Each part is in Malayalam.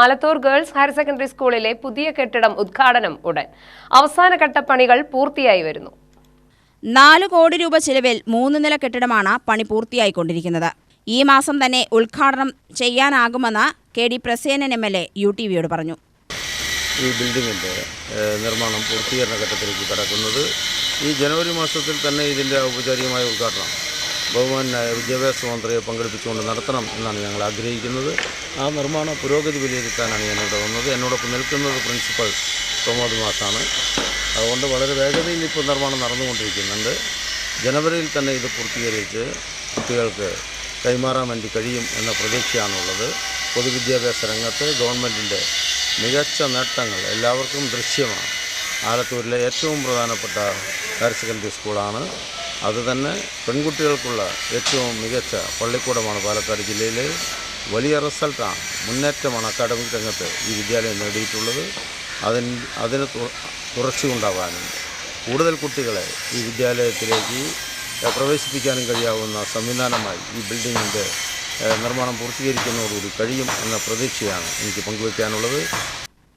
ആലത്തൂർ ഗേൾസ് ഹയർ സെക്കൻഡറി സ്കൂളിലെ പുതിയ കെട്ടിടം ഉദ്ഘാടനം ഉടൻ. അവസാനഘട്ട പണികൾ പൂർത്തിയായി വരുന്നു. നാല് കോടി രൂപ ചിലവിൽ മൂന്ന് നില കെട്ടിടമാണ് പണി പൂർത്തിയായിക്കൊണ്ടിരിക്കുന്നത്. ഈ മാസം തന്നെ ഉദ്ഘാടനം ചെയ്യാനാകുമെന്ന് K D Prasenan M L A U T വിയോട് പറഞ്ഞു. ഈ ബിൽഡിങ്ങിന്റെ നിർമ്മാണം പൂർത്തീകരണ ഘട്ടത്തിലേക്ക് കടക്കുന്നത് ഈ ജനുവരി മാസത്തിൽ തന്നെ ഇതിന്റെ ഔപചാരികമായ ഉദ്ഘാടനം ബഹുമാനായ വിദ്യാഭ്യാസ മന്ത്രിയെ പങ്കെടുപ്പിച്ചുകൊണ്ട് നടത്തണം എന്നാണ് ഞങ്ങൾ ആഗ്രഹിക്കുന്നത്. ആ നിർമ്മാണ പുരോഗതി വിലയിരുത്താനാണ് ഞാൻ ഇവിടെ വന്നത്. എന്നോടൊപ്പം നിൽക്കുന്നത് പ്രിൻസിപ്പൽ പ്രമോദ് മാസാണ് അതുകൊണ്ട് വളരെ വേഗതയിൽ ഇപ്പോൾ നിർമ്മാണം നടന്നുകൊണ്ടിരിക്കുന്നുണ്ട്. ജനുവരിയിൽ തന്നെ ഇത് പൂർത്തീകരിച്ച് കുട്ടികൾക്ക് കൈമാറാൻ വേണ്ടി കഴിയും എന്ന പ്രതീക്ഷയാണുള്ളത്. പൊതുവിദ്യാഭ്യാസ രംഗത്ത് ഗവൺമെന്റിന്റെ മികച്ച നേട്ടങ്ങൾ എല്ലാവർക്കും ദൃശ്യമാണ്. ആലത്തൂരിലെ ഏറ്റവും പ്രധാനപ്പെട്ട ഹയർ സെക്കൻഡറി സ്കൂളാണ്. അതുതന്നെ പെൺകുട്ടികൾക്കുള്ള ഏറ്റവും മികച്ച പള്ളിക്കൂടമാണ് പാലക്കാട് ജില്ലയിലെ വലിയ റിസൾട്ടാണ് മുന്നേറ്റമാണ് അക്കാഡമിക് രംഗത്ത് ഈ വിദ്യാലയം നേടിയിട്ടുള്ളത്. അതിന് അതിന് തുടർച്ചയുണ്ടാവാനും കൂടുതൽ കുട്ടികളെ ഈ വിദ്യാലയത്തിലേക്ക് പ്രവേശിപ്പിക്കാനും കഴിയാവുന്ന സംവിധാനമായി ഈ ബിൽഡിങ്ങിന്റെ നിർമ്മാണം പൂർത്തീകരിക്കുന്നതോടുകൂടി കഴിയും എന്ന പ്രതീക്ഷയാണ് എനിക്ക് പങ്കുവയ്ക്കാനുള്ളത്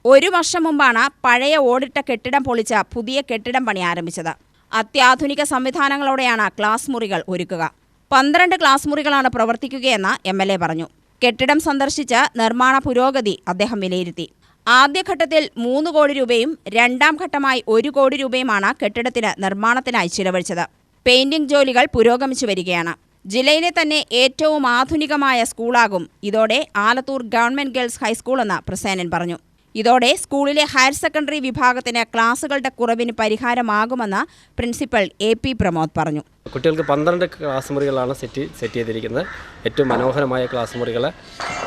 ഒരു വർഷം മുമ്പാണ് പഴയ ഓടിട്ട കെട്ടിടം പൊളിച്ച പുതിയ കെട്ടിടം പണി ആരംഭിച്ചത്. അത്യാധുനിക സംവിധാനങ്ങളോടെയാണ് ക്ലാസ് മുറികൾ ഒരുക്കുക. പന്ത്രണ്ട് ക്ലാസ് മുറികളാണ് പ്രവർത്തിക്കുകയെന്ന് എം എൽ എ പറഞ്ഞു. കെട്ടിടം സന്ദർശിച്ച് നിർമ്മാണ പുരോഗതി അദ്ദേഹം വിലയിരുത്തി. ആദ്യഘട്ടത്തിൽ മൂന്ന് കോടി രൂപയും രണ്ടാം ഘട്ടമായി ഒരു കോടി രൂപയുമാണ് കെട്ടിടത്തിന് നിർമ്മാണത്തിനായി ചിലവഴിച്ചത്. പെയിന്റിംഗ് ജോലികൾ പുരോഗമിച്ചു വരികയാണ്. ജില്ലയിലെ തന്നെ ഏറ്റവും ആധുനികമായ സ്കൂളാകും. ഇതോടെ ആലത്തൂർ ഗവൺമെന്റ് ഗേൾസ് ഹൈസ്കൂളെന്ന് പ്രസേനൻ പറഞ്ഞു. ഇതോടെ സ്കൂളിലെ ഹയർ സെക്കൻഡറി വിഭാഗത്തിന് ക്ലാസുകളുടെ കുറവിന് പരിഹാരമാകുമെന്ന് പ്രിൻസിപ്പൽ എ പി പ്രമോദ് പറഞ്ഞു. കുട്ടികൾക്ക് പന്ത്രണ്ട് ക്ലാസ് മുറികളാണ് സെറ്റ് സെറ്റ് ചെയ്തിരിക്കുന്നത്. ഏറ്റവും മനോഹരമായ ക്ലാസ് മുറികൾ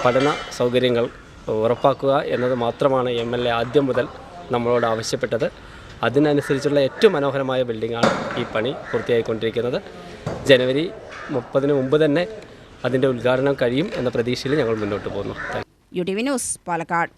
പഠന സൗകര്യങ്ങൾ ഉറപ്പാക്കുക എന്നത് മാത്രമാണ് എം എൽ എ ആദ്യം മുതൽ നമ്മളോട് ആവശ്യപ്പെട്ടത്. അതിനനുസരിച്ചുള്ള ഏറ്റവും മനോഹരമായ ബിൽഡിംഗാണ് ഈ പണി പൂർത്തിയായിക്കൊണ്ടിരിക്കുന്നത്. ജനുവരി മുപ്പതിന് മുമ്പ് തന്നെ അതിന്റെ ഉദ്ഘാടനം കഴിയും എന്ന പ്രതീക്ഷയിൽ ഞങ്ങൾ മുന്നോട്ട് പോകുന്നു. U T V news Palakkad.